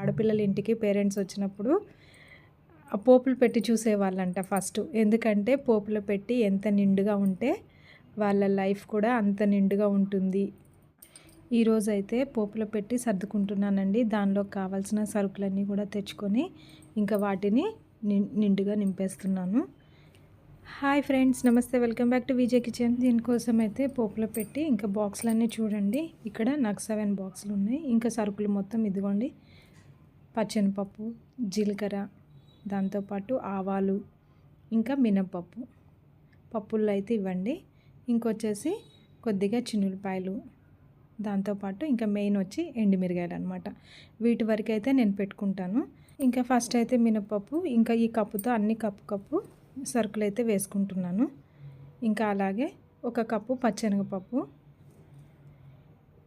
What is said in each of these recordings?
ఆడపిల్లల ఇంటికి పేరెంట్స్ వచ్చినప్పుడు పోపులు పెట్టి చూసేవాళ్ళంట ఫస్ట్. ఎందుకంటే పోపులు పెట్టి ఎంత నిండుగా ఉంటే వాళ్ళ లైఫ్ కూడా అంత నిండుగా ఉంటుంది. ఈరోజు అయితే పోపులో పెట్టి సర్దుకుంటున్నానండి. దానిలో కావాల్సిన సరుకులన్నీ కూడా తెచ్చుకొని ఇంకా వాటిని నిండుగా నింపేస్తున్నాను. హాయ్ ఫ్రెండ్స్ నమస్తే. Welcome back to Vijay kitchen. దీనికోసం అయితే పోపులో పెట్టి ఇంకా బాక్సులన్నీ చూడండి. ఇక్కడ నాకు సెవెన్ బాక్సులు ఉన్నాయి. ఇంకా సరుకులు మొత్తం ఇదిగోండి. పచ్చనిపప్పు జీలకర్ర దాంతోపాటు ఆవాలు ఇంకా మినప్పప్పు. పప్పుల్లో అయితే ఇవ్వండి. ఇంకొచ్చేసి కొద్దిగా చిన్నులపాయలు. దాంతోపాటు ఇంకా మెయిన్ వచ్చి ఎండుమిరగాయలు అనమాట వీటి వరకు అయితే నేను పెట్టుకుంటాను. ఇంకా ఫస్ట్ అయితే మినపప్పు ఇంకా ఈ కప్పుతో అన్ని కప్పు కప్పు సరుకులు అయితే వేసుకుంటున్నాను. ఇంకా అలాగే ఒక కప్పు పచ్చెనగపప్పు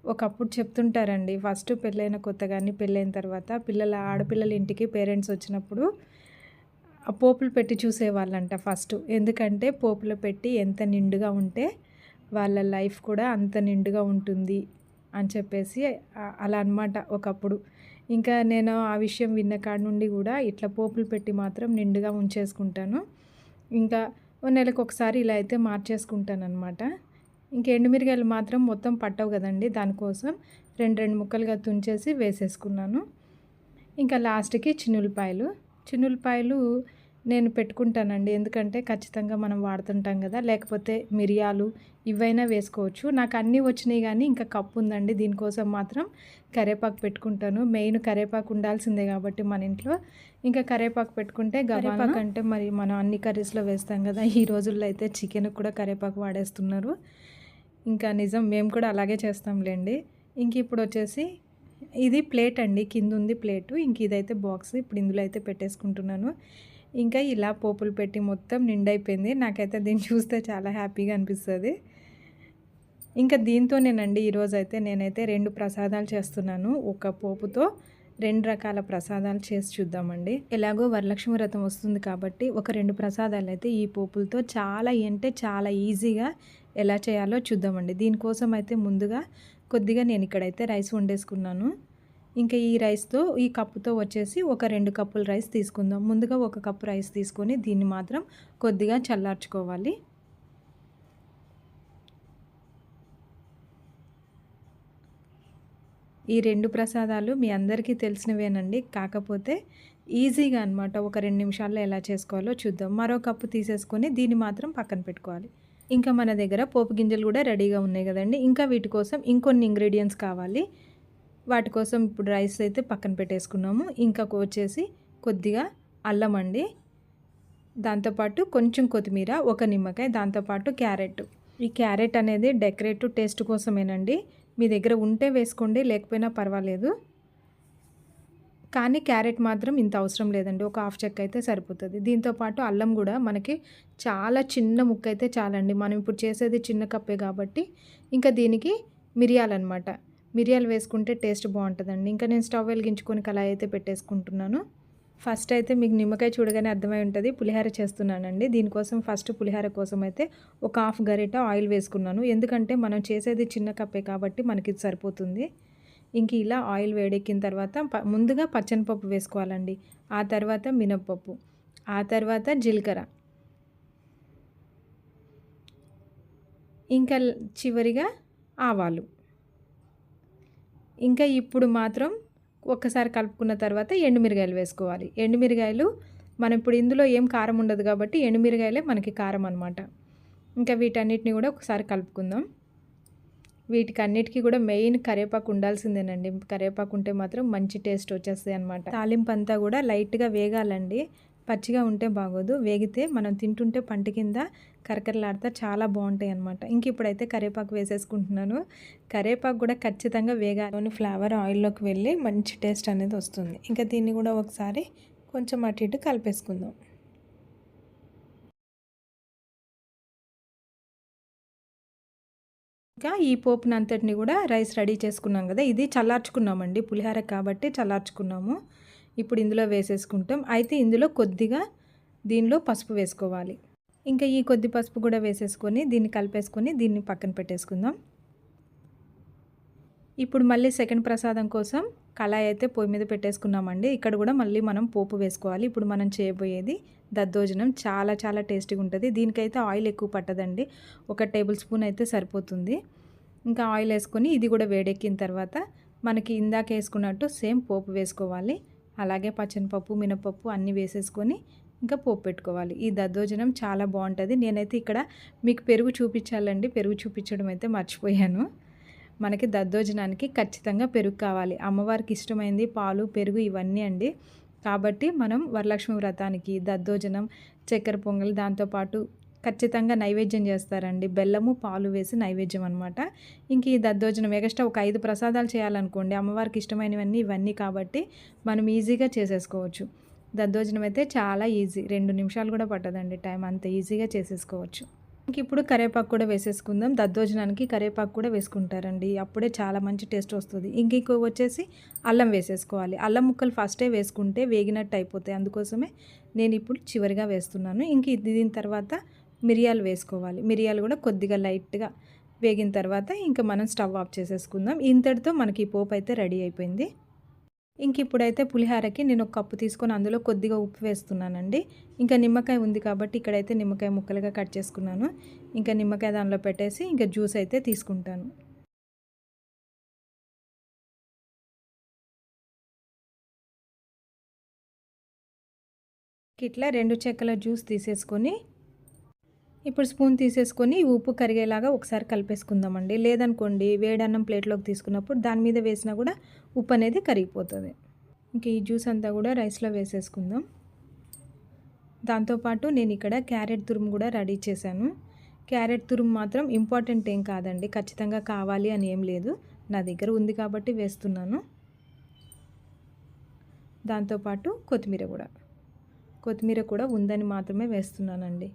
ఒకప్పుడు చెప్తుంటారండి ఫస్ట్ పెళ్ళైన కొత్త కానీ పెళ్ళైన తర్వాత పిల్లల ఆడపిల్లల ఇంటికి పేరెంట్స్ వచ్చినప్పుడు ఆ పోపులు పెట్టి చూసేవాళ్ళంట ఫస్ట్. ఎందుకంటే పోపులు పెట్టి ఎంత నిండుగా ఉంటే వాళ్ళ లైఫ్ కూడా అంత నిండుగా ఉంటుంది అని చెప్పేసి అలా అనమాట ఒకప్పుడు. ఇంకా నేను ఆ విషయం విన్న కాడ నుండి కూడా ఇట్లా పోపులు పెట్టి మాత్రం నిండుగా ఉంచేసుకుంటాను. ఇంకా నెలకు ఒకసారి ఇలా అయితే మార్చేసుకుంటాను అనమాట ఇంకా ఎండుమిరకాయలు మాత్రం మొత్తం పట్టవు కదండి. దానికోసం రెండు రెండు ముక్కలుగా తుంచేసి వేసేసుకున్నాను. ఇంకా లాస్ట్కి చిన్నులపాయలు చిన్నులపాయలు నేను పెట్టుకుంటానండి. ఎందుకంటే ఖచ్చితంగా మనం వాడుతుంటాం కదా. లేకపోతే మిరియాలు ఇవైనా వేసుకోవచ్చు. నాకు అన్నీ వచ్చినాయి కానీ ఇంకా కప్పు ఉందండి. దీనికోసం మాత్రం కరేపాకు పెట్టుకుంటాను. మెయిన్ కరేపాకు ఉండాల్సిందే కాబట్టి మన ఇంట్లో. ఇంకా కరేపాకు పెట్టుకుంటే కరేపాకు అంటే మరి మనం అన్ని కర్రీస్లో వేస్తాం కదా. ఈ రోజుల్లో అయితే చికెన్ కూడా కరేపాకు వాడేస్తున్నారు. ఇంకా నిజం మేము కూడా అలాగే చేస్తాంలేండి. ఇంక ఇప్పుడు వచ్చేసి ఇది ప్లేట్ అండి కింద ఉంది ప్లేటు. ఇంక ఇదైతే బాక్స్ ఇప్పుడు ఇందులో అయితే పెట్టేసుకుంటున్నాను. ఇంకా ఇలా పోపులు పెట్టి మొత్తం నిండైపోయింది. నాకైతే దీన్ని చూస్తే చాలా హ్యాపీగా అనిపిస్తుంది. ఇంకా దీంతోనేనండి ఈరోజు అయితే నేనైతే రెండు ప్రసాదాలు చేస్తున్నాను. ఒక పోపుతో రెండు రకాల ప్రసాదాలు చేసి చూద్దామండి. ఎలాగో వరలక్ష్మి వ్రతం వస్తుంది కాబట్టి ఒక రెండు ప్రసాదాలు అయితే ఈ పోపులతో చాలా అంటే చాలా ఈజీగా ఎలా చేయాలో చూద్దామండి. దీనికోసం అయితే ముందుగా కొద్దిగా నేను ఇక్కడైతే రైస్ వండేసుకున్నాను. ఇంకా ఈ రైస్తో ఈ కప్పుతో వచ్చేసి ఒక రెండు కప్పుల రైస్ తీసుకుందాం. ముందుగా ఒక కప్పు రైస్ తీసుకొని దీన్ని మాత్రం కొద్దిగా చల్లార్చుకోవాలి. ఈ రెండు ప్రసాదాలు మీ అందరికీ తెలిసినవేనండి. కాకపోతే ఈజీగా అనమాట ఒక రెండు నిమిషాల్లో ఎలా చేసుకోవాలో చూద్దాం. మరో కప్పు తీసేసుకొని దీన్ని మాత్రం పక్కన పెట్టుకోవాలి. ఇంకా మన దగ్గర పోపు గింజలు కూడా రెడీగా ఉన్నాయి కదండి. ఇంకా వీటి కోసం ఇంకొన్ని ఇంగ్రీడియంట్స్ కావాలి. వాటి కోసం ఇప్పుడు రైస్ అయితే పక్కన పెట్టేసుకున్నాము. ఇంకా వచ్చేసి కొద్దిగా అల్లం అండి. దాంతోపాటు కొంచెం కొత్తిమీర ఒక నిమ్మకాయ దాంతోపాటు క్యారెట్. ఈ క్యారెట్ అనేది డెకరేటివ్ టేస్ట్ కోసమేనండి. మీ దగ్గర ఉంటే వేసుకోండి లేకపోయినా పర్వాలేదు. కానీ క్యారెట్ మాత్రం ఇంత అవసరం లేదండి. ఒక హాఫ్ చెక్క అయితే సరిపోతుంది. దీంతోపాటు అల్లం కూడా మనకి చాలా చిన్న ముక్క అయితే చాలండి. మనం ఇప్పుడు చేసేది చిన్న కప్పే కాబట్టి ఇంకా దీనికి మిరియాలన్నమాట మిరియాలు వేసుకుంటే టేస్ట్ బాగుంటుందండి. ఇంకా నేను స్టవ్ వెలిగించుకొని కళాయి అయితే పెట్టేసుకుంటున్నాను. ఫస్ట్ అయితే మీకు నిమ్మకాయ చూడగానే అర్థమై ఉంటుంది. పులిహార చేస్తున్నానండి. దీనికోసం ఫస్ట్ పులిహార కోసం అయితే ఒక హాఫ్ గరిట ఆయిల్ వేసుకున్నాను. ఎందుకంటే మనం చేసేది చిన్న కప్పే కాబట్టి మనకి సరిపోతుంది. ఇంక ఇలా ఆయిల్ వేడెక్కిన తర్వాత ముందుగా పచ్చనిపప్పు వేసుకోవాలండి. ఆ తర్వాత మినప్పప్పు. ఆ తర్వాత జీలకర్ర. ఇంకా చివరిగా ఆవాలు. ఇంకా ఇప్పుడు మాత్రం ఒక్కసారి కలుపుకున్న తర్వాత ఎండుమిరగాయలు వేసుకోవాలి. ఎండుమిరగాయలు మనం ఇప్పుడు ఇందులో ఏం కారం ఉండదు కాబట్టి ఎండుమిరగాయలే మనకి కారం అనమాట ఇంకా వీటన్నిటిని కూడా ఒకసారి కలుపుకుందాం. వీటికి అన్నిటికీ కూడా మెయిన్ కరివేపాకు ఉండాల్సిందేనండి. కరివేపాకు ఉంటే మాత్రం మంచి టేస్ట్ వచ్చేస్తాయి అనమాట తాలింపు అంతా కూడా లైట్గా వేగాలండి. పచ్చిగా ఉంటే బాగోదు. వేగితే మనం తింటుంటే పంట కింద కరకరలాడితే చాలా బాగుంటాయి అనమాట ఇంక ఇప్పుడైతే కరివేపాకు వేసేసుకుంటున్నాను. కరివేపాకు కూడా ఖచ్చితంగా వేగాలి. ఫ్లేవర్ ఆయిల్లోకి వెళ్ళి మంచి టేస్ట్ అనేది వస్తుంది. ఇంకా దీన్ని కూడా ఒకసారి కొంచెం అటు ఇటు కలిపేసుకుందాం. ఇంకా ఈ పోపుని అంతటిని కూడా రైస్ రెడీ చేసుకున్నాం కదా ఇది చల్లార్చుకున్నామండి పులిహార కాబట్టి చల్లార్చుకున్నాము. ఇప్పుడు ఇందులో వేసేసుకుంటాం. అయితే ఇందులో కొద్దిగా దీనిలో పసుపు వేసుకోవాలి. ఇంకా ఈ కొద్ది పసుపు కూడా వేసేసుకొని దీన్ని కలిపేసుకొని దీన్ని పక్కన పెట్టేసుకుందాం. ఇప్పుడు మళ్ళీ సెకండ్ ప్రసాదం కోసం కళాయి అయితే పొయ్యి మీద పెట్టేసుకున్నామండి. ఇక్కడ కూడా మళ్ళీ మనం పోపు వేసుకోవాలి. ఇప్పుడు మనం చేయబోయేది దద్దోజనం. చాలా చాలా టేస్టీగా ఉంటుంది. దీనికైతే ఆయిల్ ఎక్కువ పట్టదండి. ఒక టేబుల్ స్పూన్ అయితే సరిపోతుంది. ఇంకా ఆయిల్ వేసుకొని ఇది కూడా వేడెక్కిన తర్వాత మనకి ఇందాక వేసుకున్నట్టు సేమ్ పోపు వేసుకోవాలి. అలాగే పచ్చనిపప్పు మినపప్పు అన్నీ వేసేసుకొని ఇంకా పోపు పెట్టుకోవాలి. ఈ దద్దోజనం చాలా బాగుంటుంది. నేనైతే ఇక్కడ మీకు పెరుగు చూపించాలండి. పెరుగు చూపించడం అయితే మర్చిపోయాను. మనకి దద్దోజనానికి ఖచ్చితంగా పెరుగు కావాలి. అమ్మవారికి ఇష్టమైంది పాలు పెరుగు ఇవన్నీ అండి. కాబట్టి మనం వరలక్ష్మి వ్రతానికి దద్దోజనం చక్కెర పొంగల్ దాంతోపాటు ఖచ్చితంగా నైవేద్యం చేస్తారండి. బెల్లము పాలు వేసి నైవేద్యం అనమాట ఇంక ఈ దద్దోజనం ఎగస్ట్రా ఒక ఐదు ప్రసాదాలు చేయాలనుకోండి అమ్మవారికి ఇష్టమైనవన్నీ ఇవన్నీ కాబట్టి మనం ఈజీగా చేసేసుకోవచ్చు. దద్దోజనం అయితే చాలా ఈజీ. రెండు నిమిషాలు కూడా పట్టదండి టైం. అంత ఈజీగా చేసేసుకోవచ్చు. ఇప్పుడు కరేపాకు కూడా వేసేసుకుందాం. దద్దోజనానికి కరేపాకు కూడా వేసుకుంటారండి. అప్పుడే చాలా మంచి టేస్ట్ వస్తుంది. ఇంక ఇంకో వచ్చేసి అల్లం వేసేసుకోవాలి. అల్లం ముక్కలు ఫస్టే వేసుకుంటే వేగినట్టు అయిపోతాయి. అందుకోసమే నేను ఇప్పుడు చివరిగా వేస్తున్నాను. ఇంక దీని తర్వాత మిరియాలు వేసుకోవాలి. మిరియాలు కూడా కొద్దిగా లైట్గా వేగిన తర్వాత ఇంకా మనం స్టవ్ ఆఫ్ చేసేసుకుందాం. ఇంతటితో మనకి పోపు అయితే రెడీ అయిపోయింది. ఇంక ఇప్పుడైతే పులిహారకి నేను ఒక కప్పు తీసుకొని అందులో కొద్దిగా ఉప్పు వేస్తున్నానండి. ఇంకా నిమ్మకాయ ఉంది కాబట్టి ఇక్కడైతే నిమ్మకాయ ముక్కలుగా కట్ చేసుకున్నాను. ఇంకా నిమ్మకాయ దానిలో పెట్టేసి ఇంకా జ్యూస్ అయితే తీసుకుంటాను. ఇట్లా రెండు చెక్కల జ్యూస్ తీసేసుకొని ఇప్పుడు స్పూన్ తీసేసుకొని ఉప్పు కరిగేలాగా ఒకసారి కలిపేసుకుందామండి. లేదనుకోండి వేడన్నం ప్లేట్లోకి తీసుకున్నప్పుడు దాని మీద వేసినా కూడా ఉప్పు అనేది కరిగిపోతుంది. ఇంక ఈ జ్యూస్ అంతా కూడా రైస్లో వేసేసుకుందాం. దాంతోపాటు నేను ఇక్కడ క్యారెట్ తురుము కూడా రెడీ చేశాను. క్యారెట్ తురుము మాత్రం ఇంపార్టెంట్ ఏం కాదండి ఖచ్చితంగా కావాలి అని ఏం లేదు. నా దగ్గర ఉంది కాబట్టి వేస్తున్నాను. దాంతోపాటు కొత్తిమీర కూడా. కొత్తిమీర కూడా ఉందని మాత్రమే వేస్తున్నానండి.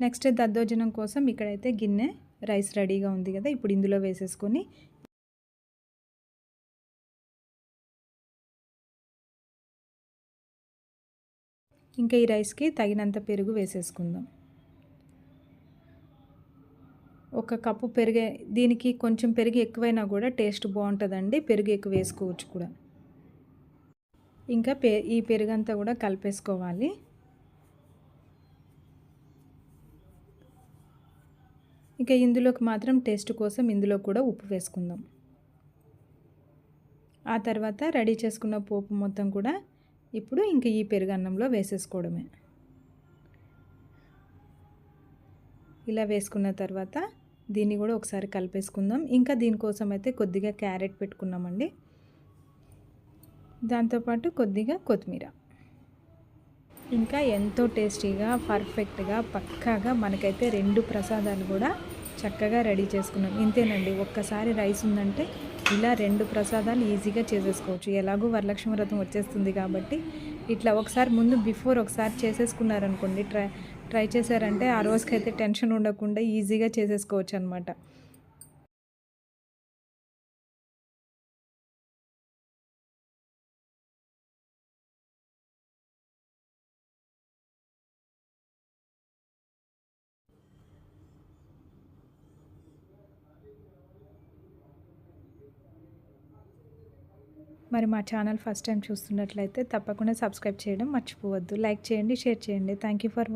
నెక్స్ట్ దద్దోజనం కోసం ఇక్కడైతే గిన్నె రైస్ రెడీగా ఉంది కదా ఇప్పుడు ఇందులో వేసేసుకొని ఇంకా ఈ రైస్కి తగినంత పెరుగు వేసేసుకుందాం. ఒక కప్పు పెరుగు దీనికి కొంచెం పెరుగు ఎక్కువైనా కూడా టేస్ట్ బాగుంటుందండి పెరుగు ఎక్కువ వేసుకోవచ్చు కూడా. ఇంకా పె ఈ పెరుగంతా కూడా కలిపేసుకోవాలి. ఇక ఇందులోకి మాత్రం టేస్ట్ కోసం ఇందులో కూడా ఉప్పు వేసుకుందాం. ఆ తర్వాత రెడీ చేసుకున్న పోపు మొత్తం కూడా ఇప్పుడు ఇంక ఈ పెరుగన్నంలో వేసేసుకోవడమే. ఇలా వేసుకున్న తర్వాత దీన్ని కూడా ఒకసారి కలిపేసుకుందాం. ఇంకా దీనికోసం అయితే కొద్దిగా క్యారెట్ పెట్టుకున్నామండి. దాంతోపాటు కొద్దిగా కొత్తిమీర. ఇంకా ఎంతో టేస్టీగా పర్ఫెక్ట్గా పక్కాగా మనకైతే రెండు ప్రసాదాలు కూడా చక్కగా రెడీ చేసుకున్నాం. ఇంతేనండి ఒక్కసారి రైస్ ఉందంటే ఇలా రెండు ప్రసాదాలు ఈజీగా చేసేసుకోవచ్చు. ఎలాగో వరలక్ష్మి వ్రతం వచ్చేస్తుంది కాబట్టి ఇట్లా ఒకసారి ముందు బిఫోర్ ఒకసారి చేసేసుకున్నారనుకోండి ట్రై ట్రై చేశారంటే ఆ రోజుకైతే టెన్షన్ ఉండకుండా ఈజీగా చేసేసుకోవచ్చు అనమాట మరి మా ఛానల్ ఫస్ట్ టైం చూస్తున్నట్లయితే తప్పకుండా సబ్స్క్రైబ్ చేయడం మర్చిపోవద్దు. లైక్ చేయండి షేర్ చేయండి. Thank you for